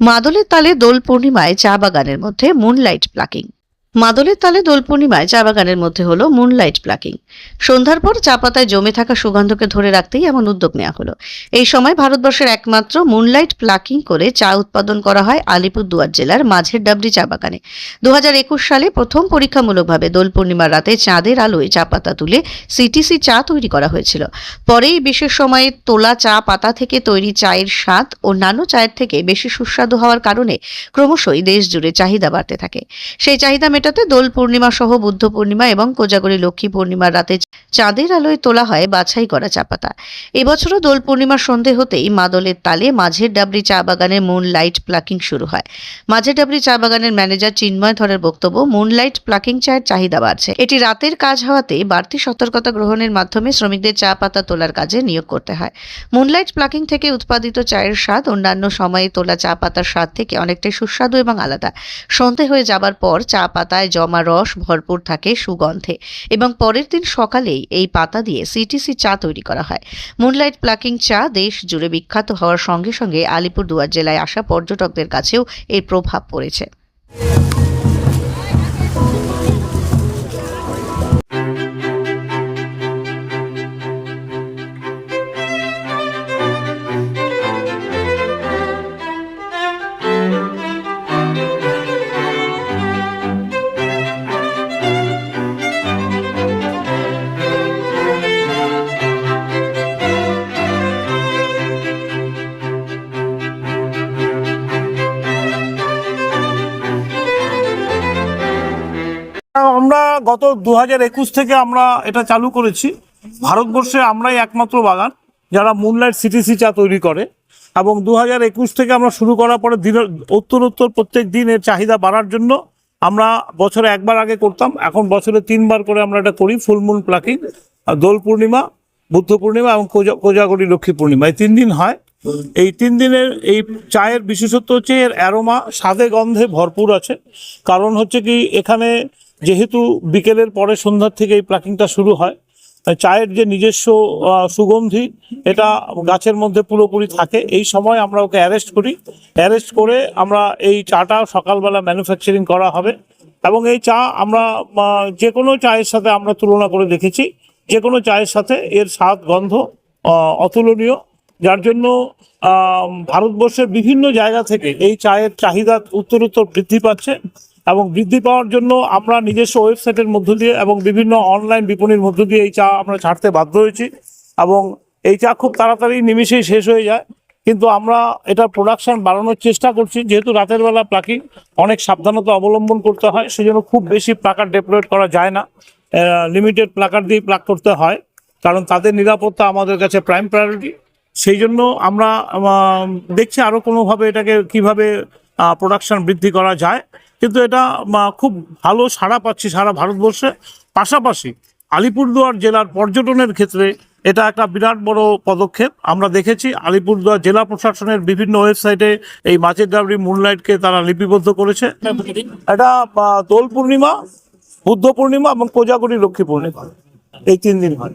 মাদলের তালে দোল পূর্ণিমায় চা বাগানের মধ্যে মুনলাইট প্লাকিং মাদলের তালে দোল পূর্ণিমায় চা বাগানের মধ্যে হলো মুনলাইট প্লাকিং সন্ধ্যার পর চা পাতায় জমে থাকা সুগন্ধকে ধরে রাখতেই এমন উদ্যোগ নেওয়া হলো। এই সময় ভারতবর্ষের একমাত্র মুনলাইট প্লাকিং করে চা উৎপাদন করা হয় আলিপুরদুয়ার জেলার মাঝের ডাবরি চা বাগানে। দু হাজার একুশ সালে প্রথম পরীক্ষামূলকভাবে দোল পূর্ণিমার রাতে চাঁদের আলোয় চা পাতা তুলে সিটিসি চা তৈরি করা হয়েছিল। পরে এই বিশেষ সময়ে তোলা চা পাতা থেকে তৈরি চায়ের স্বাদ ও অন্যান্য চায়ের থেকে বেশি সুস্বাদু হওয়ার কারণে ক্রমশই দেশ জুড়ে চাহিদা বাড়তে থাকে। সেই চাহিদা মেটাতে দোল পূর্ণিমা সহ বুদ্ধ পূর্ণিমা এবং কোজাগরী লক্ষ্মী পূর্ণিমার রাতে চাঁদের আলোয় তোলা হয় বাছাই করা চা পাতা। এবছরও দোল পূর্ণিমার সন্ধে হতেই মাদলের তালে মাঝের ডাবরি চা বাগানের মুন লাইট প্লাকিং শুরু হয়। মাঝের ডাবরি চা বাগানের ম্যানেজার চিন্ময় ধরের বক্তব্য মুনলাইট প্লাকিং চায়ের চাহিদা বাড়ছে। এটি রাতের কাজ হওয়াতে বাড়তি সতর্কতা গ্রহণের মাধ্যমে শ্রমিকদের চা পাতা তোলার কাজে নিয়োগ করতে হয়। মুনলাইট প্লাকিং থেকে উৎপাদিত চায়ের স্বাদ অন্যান্য সময়ে তোলা চা পাতার স্বাদ থেকে অনেকটাই সুস্বাদু এবং আলাদা। সন্ধে হয়ে যাবার পর চা পাতায় জমা রস ভরপুর থাকে সুগন্ধে এবং পরের দিন সকালেই এই পাতা দিয়ে সিটিসি চা তৈরি করা হয়। মুনলাইট প্লাকিং চা দেশ জুড়ে বিখ্যাত হওয়ার সঙ্গে সঙ্গে আলিপুরদুয়ার জেলায় আসা পর্যটকদের কাছেও এর প্রভাব পড়েছে। আমরা গত দু হাজার একুশ থেকে আমরা এটা চালু করেছি। ভারতবর্ষে আমরাই একমাত্র বাগান যারা মুনলাইট সিটিসি চা তৈরি করে এবং দু হাজার একুশ থেকে আমরা শুরু করার পরে দিনের উত্তর উত্তর প্রত্যেক দিন এর চাহিদা বাড়ার জন্য আমরা বছরে একবার আগে করতাম। এখন বছরে তিনবার করে আমরা এটা করি full moon plucking Dol Purnima, Buddha Purnima এবং কোজা- কোজাগরী লক্ষ্মী পূর্ণিমা। এই তিন দিন হয়। এই তিন দিনের এই চায়ের বিশেষত্ব হচ্ছে এর অ্যারোমা স্বাদে গন্ধে ভরপুর আছে। কারণ হচ্ছে কি এখানে যেহেতু বিকেলের পরে সন্ধ্যার থেকে এই প্লাকিংটা শুরু হয় চায়ের যে নিজস্ব সুগন্ধি, এটা গাছের মধ্যে পুরোপুরি থাকে। এই সময় আমরা ওকে অ্যারেস্ট করি। অ্যারেস্ট করে আমরা এই চাটা সকালবেলা ম্যানুফ্যাকচারিং করা হবে এবং এই চা আমরা যে কোনো চায়ের সাথে আমরা তুলনা করে দেখেছি। যে কোনো চায়ের সাথে এর স্বাদ, গন্ধ অতুলনীয়। যার জন্য ভারতবর্ষের বিভিন্ন জায়গা থেকে এই চায়ের চাহিদা উত্তরোত্তর বৃদ্ধি পাচ্ছে। এবং বৃদ্ধি পাওয়ার জন্য আমরা নিজস্ব ওয়েবসাইটের মধ্য দিয়ে এবং বিভিন্ন অনলাইন বিপণীর মধ্য দিয়ে এই চা আমরা ছাড়তে বাধ্য হয়েছি। এবং এই চা খুব তাড়াতাড়ি নিমিশেই শেষ হয়ে যায়। কিন্তু আমরা এটা প্রোডাকশন বাড়ানোর চেষ্টা করছি। যেহেতু রাতের বেলা প্লাকিং অনেক সাবধানতা অবলম্বন করতে হয়, সেজন্য খুব বেশি প্লাকার ডেপ্লয়েড করা যায় না। লিমিটেড প্লাকার দিয়ে প্লাক করতে হয়। কারণ তাদের নিরাপত্তা আমাদের কাছে প্রাইম প্রায়োরিটি সেই জন্য আমরা দেখছি আরও কোনোভাবে এটাকে কীভাবে প্রোডাকশন বৃদ্ধি করা যায়। কিন্তু এটা খুব ভালো সাড়া পাচ্ছি সারা ভারতবর্ষে। পাশাপাশি আলিপুরদুয়ার জেলার পর্যটনের ক্ষেত্রে এটা একটা বিরাট বড় পদক্ষেপ। আমরা দেখেছি আলিপুরদুয়ার জেলা প্রশাসনের বিভিন্ন ওয়েবসাইটে এই মাছের ডাবরি মুনলাইটকে তারা লিপিবদ্ধ করেছে। এটা দোল পূর্ণিমা বুদ্ধ পূর্ণিমা এবং কোজাগরি লক্ষ্মী পূর্ণিমা। এই তিন দিন হয়।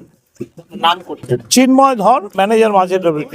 চিন্ময় ধর ম্যানেজার মাঝের ডাবরি।